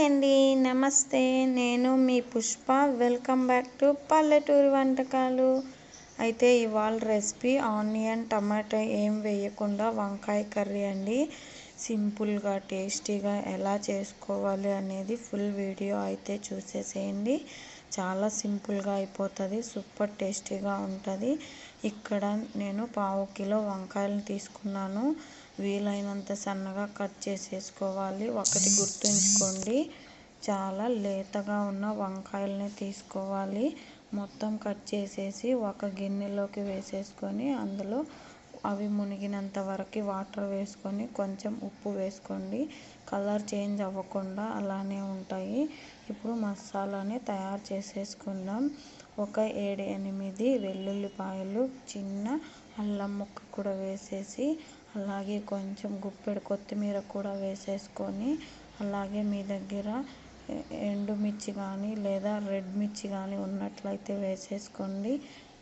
Hi అండి నమస్తే. నేను మీ పుష్ప. వెల్కమ్ బ్యాక్ టు పల్లెటూరి వంటకాలు. అయితే ఇవాళ రెసిపీ ఆనియన్ టమాటా ఏం వేయకుండా వంకాయ కర్రీ అండి. సింపుల్గా టేస్టీగా ఎలా చేసుకోవాలి అనేది ఫుల్ వీడియో అయితే చూసేసేయండి. చాలా సింపుల్గా అయిపోతుంది సూపర్ టేస్టీగా ఉంటుంది. ఇక్కడ నేను పావు కిలో వంకాయలు తీసుకున్నాను. వీలైనంత సన్నగా కట్ చేసేసుకోవాలి. ఒకటి గుర్తుంచుకోండి. చాలా లేతగా ఉన్న వంకాయలని తీసుకోవాలి. మొత్తం కట్ చేసేసి ఒక గిన్నెలోకి వేసేసుకొని అందులో అవి మునిగినంత వరకు వాటర్ వేసుకొని కొంచెం ఉప్పు వేసుకోండి. కలర్ చేంజ్ అవ్వకుండా అలానే ఉంటాయి. ఇప్పుడు మసాలాని తయారు చేసేసుకుందాం. ఒక ఏడు ఎనిమిది వెల్లుల్లిపాయలు చిన్న అల్లం ముక్క కూడా వేసేసి అలాగే కొంచెం గుప్పెడు కొత్తిమీర కూడా వేసేసుకొని అలాగే మీ దగ్గర ఎండుమిర్చి కానీ లేదా రెడ్ మిర్చి కానీ ఉన్నట్లయితే వేసేసుకోండి.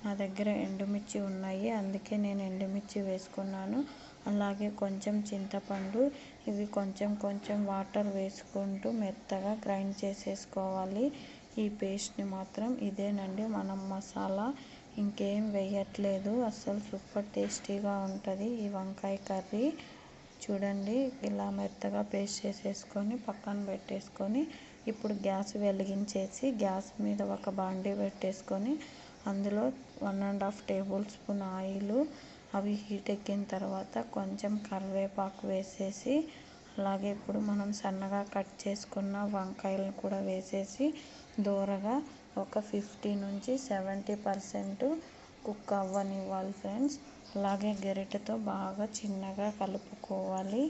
నా దగ్గర ఎండుమిర్చి ఉన్నాయి అందుకే నేను ఎండుమిర్చి వేసుకున్నాను. అలాగే కొంచెం చింతపండు ఇవి కొంచెం కొంచెం వాటర్ వేసుకుంటూ మెత్తగా గ్రైండ్ చేసేసుకోవాలి. ఈ పేస్ట్ని మాత్రం ఇదేనండి. మనం మసాలా ఇంకేం వేయట్లేదు. అసలు సూపర్ టేస్టీగా ఉంటుంది ఈ వంకాయ కర్రీ. చూడండి ఇలా మెత్తగా పేస్ట్ చేసేసుకొని పక్కన పెట్టేసుకొని ఇప్పుడు గ్యాస్ వెలిగించేసి గ్యాస్ మీద ఒక బాండీ పెట్టేసుకొని అందులో one and half tablespoon oil అవి హీట్ ఎక్కిన తర్వాత కొంచెం కరివేపాకు వేసేసి అలాగే ఇప్పుడు మనం సన్నగా కట్ చేసుకున్న వంకాయలను కూడా వేసేసి దూరగా ఒక ఫిఫ్టీ నుంచి సెవెంటీ పర్సెంట్ కుక్ అవ్వనివ్వాలి ఫ్రెండ్స్. అలాగే గెరిటతో బాగా చిన్నగా కలుపుకోవాలి.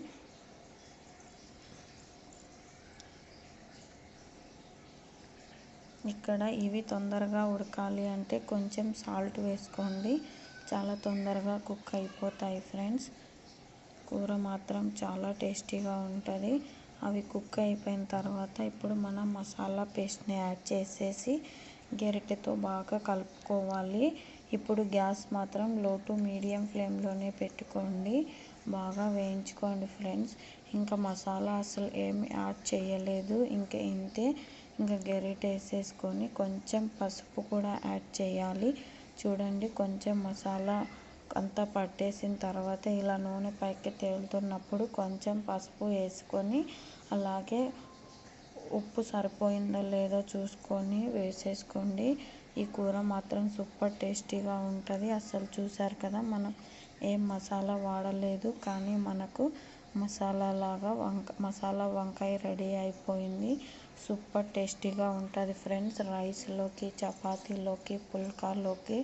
ఇక్కడ ఇవి తొందరగా ఉడకాలి అంటే కొంచెం సాల్ట్ వేసుకోండి. చాలా తొందరగా కుక్ అయిపోతాయి ఫ్రెండ్స్. కూర మాత్రం చాలా టేస్టీగా ఉంటుంది. అవి కుక్ అయిపోయిన తర్వాత ఇప్పుడు మనం మసాలా పేస్ట్ని యాడ్ చేసేసి గరిటెతో బాగా కలుపుకోవాలి. ఇప్పుడు గ్యాస్ మాత్రం లో టు మీడియం ఫ్లేమ్లోనే పెట్టుకోండి. బాగా వేయించుకోండి ఫ్రెండ్స్. ఇంకా మసాలా అసలు ఏమి యాడ్ చేయలేదు. ఇంకా ఇంతే. ఇంకా గరిట వేసేసుకొని కొంచెం పసుపు కూడా యాడ్ చేయాలి. చూడండి కొంచెం మసాలా అంతా పట్టేసిన తర్వాత ఇలా నూనె పైకి తేలుతున్నప్పుడు కొంచెం పసుపు వేసుకొని అలాగే ఉప్పు సరిపోయిందో లేదో చూసుకొని వేసేసుకోండి. ఈ కూర మాత్రం సూపర్ టేస్టీగా ఉంటుంది. అసలు చూసారు కదా మనం ఏం మసాలా వాడలేదు కానీ మనకు మసాలా లాగా వంక మసాలా వంకాయ రెడీ అయిపోయింది. సూపర్ టేస్టీగా ఉంటుంది ఫ్రెండ్స్. రైస్లోకి చపాతీలోకి పుల్కాలోకి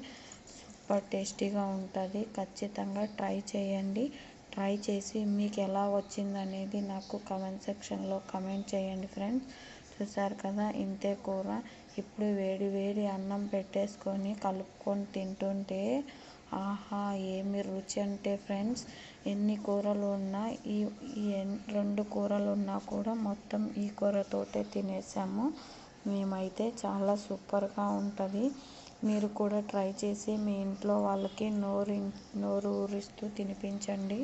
సూపర్ టేస్టీగా ఉంటుంది. ఖచ్చితంగా ట్రై చేయండి. ట్రై చేసి మీకు ఎలా వచ్చింది అనేది నాకు కమెంట్ సెక్షన్లో కమెంట్ చేయండి ఫ్రెండ్స్ చూసారు కదా ఇంతే కూర. ఇప్పుడు వేడి వేడి అన్నం పెట్టేసుకొని కలుపుకొని తింటుంటే ఆహా ఏమి రుచి అంటే ఫ్రెండ్స్ ఎన్ని కూరలు ఉన్నా ఈ ఈ రెండు కూరలు ఉన్నా కూడా మొత్తం ఈ కూరతోటే తినేసాము. మేమైతే చాలా సూపర్గా ఉంటుంది. మీరు కూడా ట్రై చేసి మీ ఇంట్లో వాళ్ళకి నోరు నోరు ఊరిస్తూ తినిపించండి.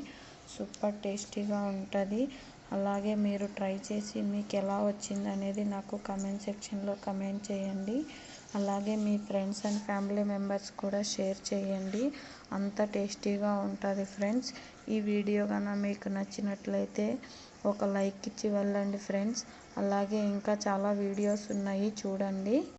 సూపర్ టేస్టీగా ఉంటుంది. అలాగే మీరు ట్రై చేసి మీకు ఎలా వచ్చింది అనేది నాకు కమెంట్ సెక్షన్లో కమెంట్ చేయండి. అలాగే మీ ఫ్రెండ్స్ అండ్ ఫ్యామిలీ మెంబర్స్ కూడా షేర్ చేయండి. అంత టేస్టీగా ఉంటుంది ఫ్రెండ్స్. ఈ వీడియో కన్నా మీకు నచ్చినట్లయితే ఒక లైక్ ఇచ్చి వెళ్ళండి ఫ్రెండ్స్. అలాగే ఇంకా చాలా వీడియోస్ ఉన్నాయి చూడండి.